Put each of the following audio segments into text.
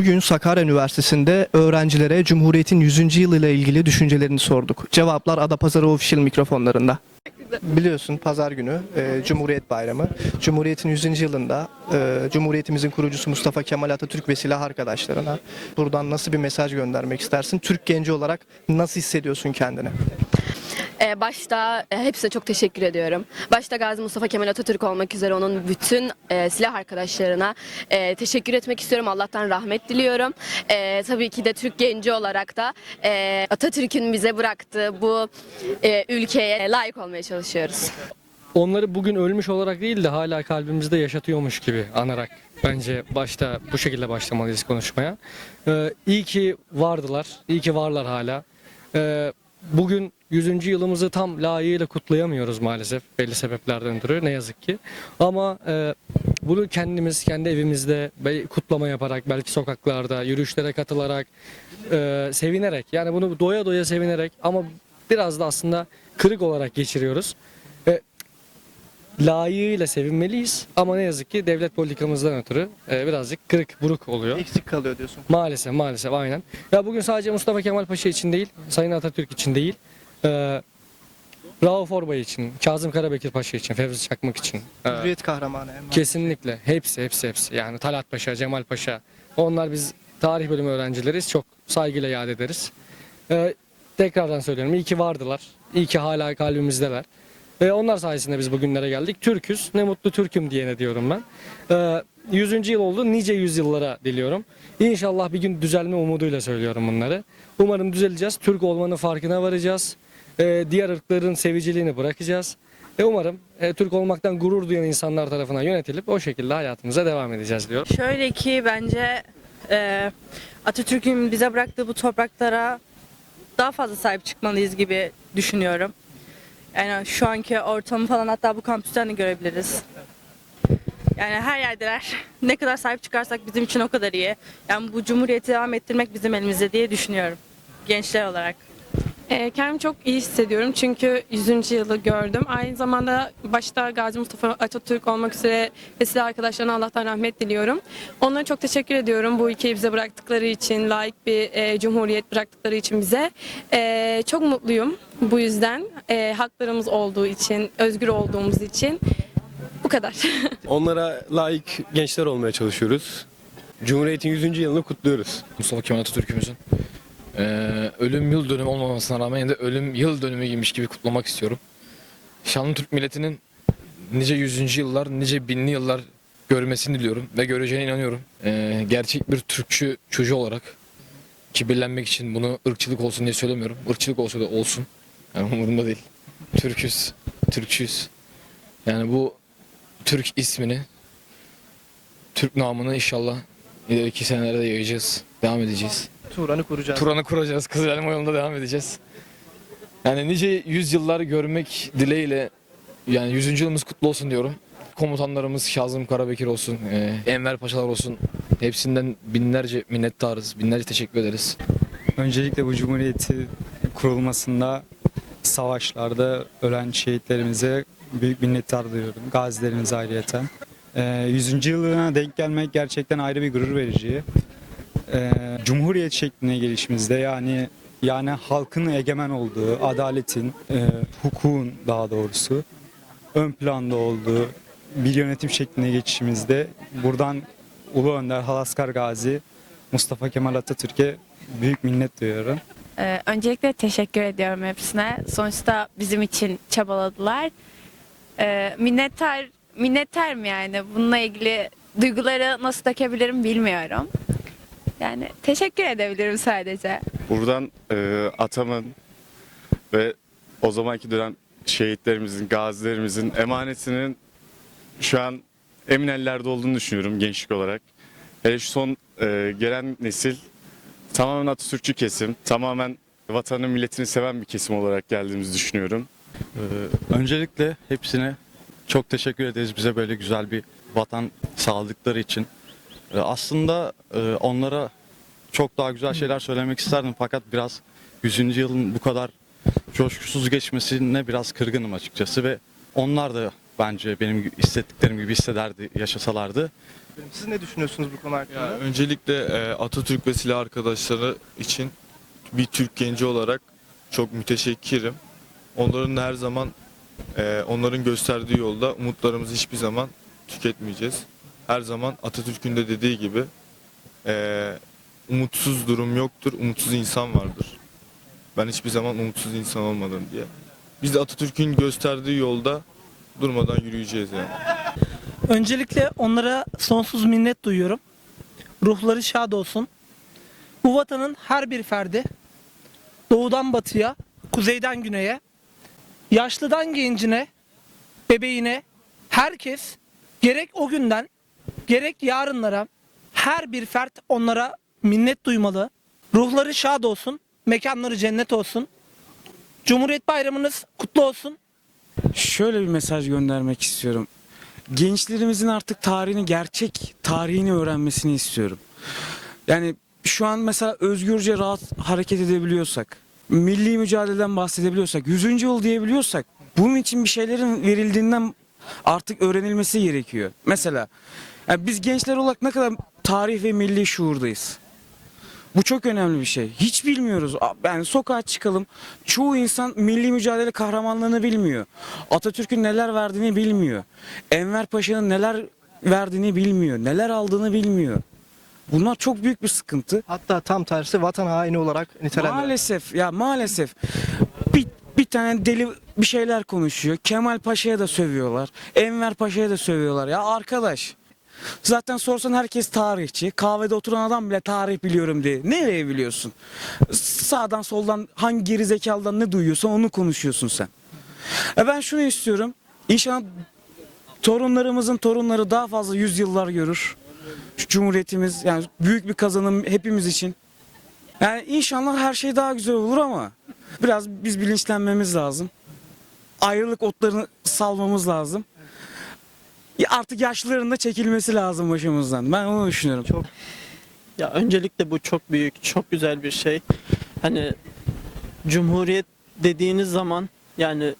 Bugün Sakarya Üniversitesi'nde öğrencilere Cumhuriyet'in 100. yılı ile ilgili düşüncelerini sorduk. Cevaplar Adapazarı Official mikrofonlarında. Biliyorsun pazar günü e, Cumhuriyet Bayramı. Cumhuriyet'in 100. yılında e, Cumhuriyetimizin kurucusu Mustafa Kemal Atatürk ve silah arkadaşlarına buradan nasıl bir mesaj göndermek istersin? Türk genci olarak nasıl hissediyorsun kendini? Ee, başta e, hepsine çok teşekkür ediyorum. Başta Gazi Mustafa Kemal Atatürk olmak üzere onun bütün e, silah arkadaşlarına e, teşekkür etmek istiyorum. Allah'tan rahmet diliyorum. Tabii ki de Türk genci olarak da Atatürk'ün bize bıraktığı bu ülkeye layık olmaya çalışıyoruz. onları bugün ölmüş olarak değil de hala kalbimizde yaşatıyormuş gibi anarak bence başta bu şekilde başlamalıyız konuşmaya. Ee, iyi ki vardılar, iyi ki varlar hala. Ee, bugün 100. yılımızı tam layığıyla kutlayamıyoruz maalesef belli sebeplerden ötürü ne yazık ki. Ama e, bunu kendimiz kendi evimizde kutlama yaparak belki sokaklarda yürüyüşlere katılarak e, sevinerek yani bunu doya doya sevinerek ama biraz da aslında kırık olarak geçiriyoruz. E, layığıyla sevinmeliyiz ama ne yazık ki devlet politikamızdan ötürü e, birazcık kırık buruk oluyor. Eksik kalıyor diyorsun. Maalesef maalesef aynen. Ya bugün sadece Mustafa Kemal Paşa için değil, Sayın Atatürk için değil, e, Rauf Orbay için, Kazım Karabekir Paşa için, Fevzi Çakmak için. e, Cumhuriyet kahramanı. en kesinlikle hepsi hepsi hepsi. Yani Talat Paşa, Cemal Paşa. Onlar biz tarih bölümü öğrencileriz. Çok saygıyla yad ederiz. E, tekrardan söylüyorum. iyi ki vardılar. İyi ki hala kalbimizdeler. E, onlar sayesinde biz bugünlere geldik. Türküz. Ne mutlu Türk'üm diyene diyorum ben. E, 100. yıl oldu. Nice yüzyıllara diliyorum. İnşallah bir gün düzelme umuduyla söylüyorum bunları. Umarım düzeleceğiz. Türk olmanın farkına varacağız. E, diğer ırkların seviciliğini bırakacağız. Ve umarım e, Türk olmaktan gurur duyan insanlar tarafından yönetilip o şekilde hayatımıza devam edeceğiz diyor. Şöyle ki bence e, Atatürk'ün bize bıraktığı bu topraklara daha fazla sahip çıkmalıyız gibi düşünüyorum. Yani şu anki ortamı falan hatta bu kampüsten de görebiliriz. Yani her yerdeler. Ne kadar sahip çıkarsak bizim için o kadar iyi. Yani bu cumhuriyeti devam ettirmek bizim elimizde diye düşünüyorum. Gençler olarak. Ee, Kendimi çok iyi hissediyorum çünkü 100. yılı gördüm. Aynı zamanda başta Gazi Mustafa Atatürk olmak üzere ve arkadaşlarına Allah'tan rahmet diliyorum. Onlara çok teşekkür ediyorum bu ülkeyi bize bıraktıkları için, layık bir e, cumhuriyet bıraktıkları için bize. E, çok mutluyum bu yüzden. E, haklarımız olduğu için, özgür olduğumuz için. Bu kadar. Onlara layık gençler olmaya çalışıyoruz. Cumhuriyet'in 100. yılını kutluyoruz. Mustafa Kemal Atatürk'ümüzün eee, ölüm yıl dönümü olmamasına rağmen yine de ölüm yıl dönümüymüş gibi kutlamak istiyorum. Şanlı Türk milletinin nice yüzüncü yıllar, nice binli yıllar görmesini diliyorum ve göreceğine inanıyorum. Eee, gerçek bir Türkçü çocuğu olarak kibirlenmek için bunu ırkçılık olsun diye söylemiyorum. Irkçılık olsa da olsun. Yani umurumda değil. Türküz, Türkçüyüz. Yani bu Türk ismini, Türk namını inşallah ileriki senelerde yayacağız, devam edeceğiz. Turan'ı kuracağız. Turan'ı kuracağız. Kızıl Elma yolunda devam edeceğiz. Yani nice yüzyıllar görmek dileğiyle yani 100. yılımız kutlu olsun diyorum. Komutanlarımız Kazım Karabekir olsun, e, Enver Paşalar olsun. Hepsinden binlerce minnettarız, binlerce teşekkür ederiz. Öncelikle bu cumhuriyeti kurulmasında savaşlarda ölen şehitlerimize büyük minnettar duyuyorum. Gazilerimize ayrıyeten. Ee, 100. yılına denk gelmek gerçekten ayrı bir gurur verici. Ee, cumhuriyet şekline gelişimizde yani yani halkın egemen olduğu, adaletin, e, hukukun daha doğrusu ön planda olduğu bir yönetim şekline geçişimizde buradan Ulu Önder Halaskar Gazi Mustafa Kemal Atatürk'e büyük minnet duyuyorum. Ee, öncelikle teşekkür ediyorum hepsine. Sonuçta bizim için çabaladılar. Ee, minnettar, minnettar mı yani? Bununla ilgili duyguları nasıl dökebilirim bilmiyorum. Yani teşekkür edebilirim sadece. Buradan e, atamın ve o zamanki dönem şehitlerimizin, gazilerimizin emanetinin şu an emin ellerde olduğunu düşünüyorum gençlik olarak. Hele şu son e, gelen nesil tamamen Atatürkçü kesim, tamamen vatanı milletini seven bir kesim olarak geldiğimizi düşünüyorum. Ee, Öncelikle hepsine çok teşekkür ederiz bize böyle güzel bir vatan sağladıkları için. Ee, Aslında e, onlara çok daha güzel şeyler söylemek isterdim fakat biraz 100. yılın bu kadar coşkusuz geçmesine biraz kırgınım açıkçası ve onlar da bence benim hissettiklerim gibi hissederdi, yaşasalardı. Siz ne düşünüyorsunuz bu konu hakkında? Ya öncelikle e, Atatürk ve silah arkadaşları için bir Türk genci olarak çok müteşekkirim. Onların her zaman e, onların gösterdiği yolda umutlarımızı hiçbir zaman tüketmeyeceğiz. Her zaman Atatürk'ün de dediği gibi e, umutsuz durum yoktur, umutsuz insan vardır. Ben hiçbir zaman umutsuz insan olmadım diye. Biz de Atatürk'ün gösterdiği yolda durmadan yürüyeceğiz yani. Öncelikle onlara sonsuz minnet duyuyorum. Ruhları şad olsun. Bu vatanın her bir ferdi doğudan batıya, kuzeyden güneye, yaşlıdan gencine, bebeğine herkes gerek o günden gerek yarınlara her bir fert onlara minnet duymalı. Ruhları şad olsun, mekanları cennet olsun. Cumhuriyet Bayramınız kutlu olsun. Şöyle bir mesaj göndermek istiyorum. Gençlerimizin artık tarihini, gerçek tarihini öğrenmesini istiyorum. Yani şu an mesela özgürce rahat hareket edebiliyorsak, milli mücadeleden bahsedebiliyorsak, 100. yıl diyebiliyorsak, bunun için bir şeylerin verildiğinden artık öğrenilmesi gerekiyor. Mesela yani biz gençler olarak ne kadar tarih ve milli şuurdayız. Bu çok önemli bir şey. Hiç bilmiyoruz. Yani sokağa çıkalım. Çoğu insan milli mücadele kahramanlığını bilmiyor. Atatürk'ün neler verdiğini bilmiyor. Enver Paşa'nın neler verdiğini bilmiyor. Neler aldığını bilmiyor. Bunlar çok büyük bir sıkıntı. Hatta tam tersi vatan haini olarak nitelendiriyor. Maalesef ya maalesef bir, bir tane deli bir şeyler konuşuyor. Kemal Paşa'ya da sövüyorlar. Enver Paşa'ya da sövüyorlar. Ya arkadaş Zaten sorsan herkes tarihçi. Kahvede oturan adam bile tarih biliyorum diye. Nereye biliyorsun? Sağdan soldan hangi geri zekalıdan ne duyuyorsan onu konuşuyorsun sen. E ben şunu istiyorum. İnşallah torunlarımızın torunları daha fazla yüzyıllar görür. Şu Cumhuriyetimiz yani büyük bir kazanım hepimiz için. Yani inşallah her şey daha güzel olur ama biraz biz bilinçlenmemiz lazım. Ayrılık otlarını salmamız lazım. Artık yaşlıların da çekilmesi lazım başımızdan. Ben onu düşünüyorum. Çok Ya öncelikle bu çok büyük, çok güzel bir şey. Hani Cumhuriyet dediğiniz zaman yani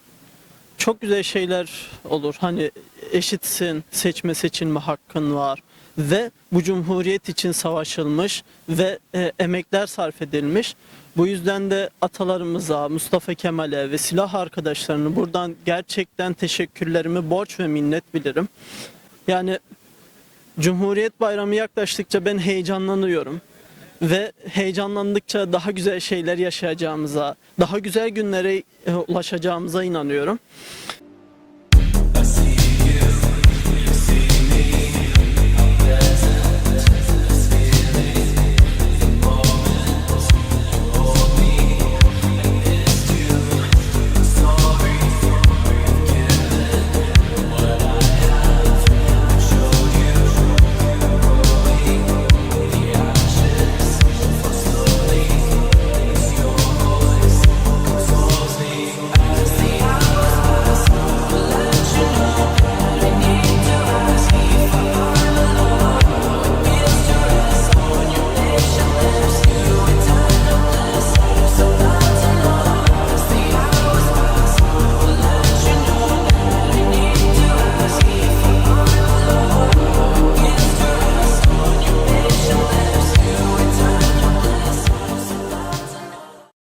çok güzel şeyler olur. Hani eşitsin, seçme seçilme hakkın var ve bu cumhuriyet için savaşılmış ve e, emekler sarf edilmiş. Bu yüzden de atalarımıza, Mustafa Kemal'e ve silah arkadaşlarını buradan gerçekten teşekkürlerimi borç ve minnet bilirim. Yani Cumhuriyet Bayramı yaklaştıkça ben heyecanlanıyorum ve heyecanlandıkça daha güzel şeyler yaşayacağımıza, daha güzel günlere e, ulaşacağımıza inanıyorum.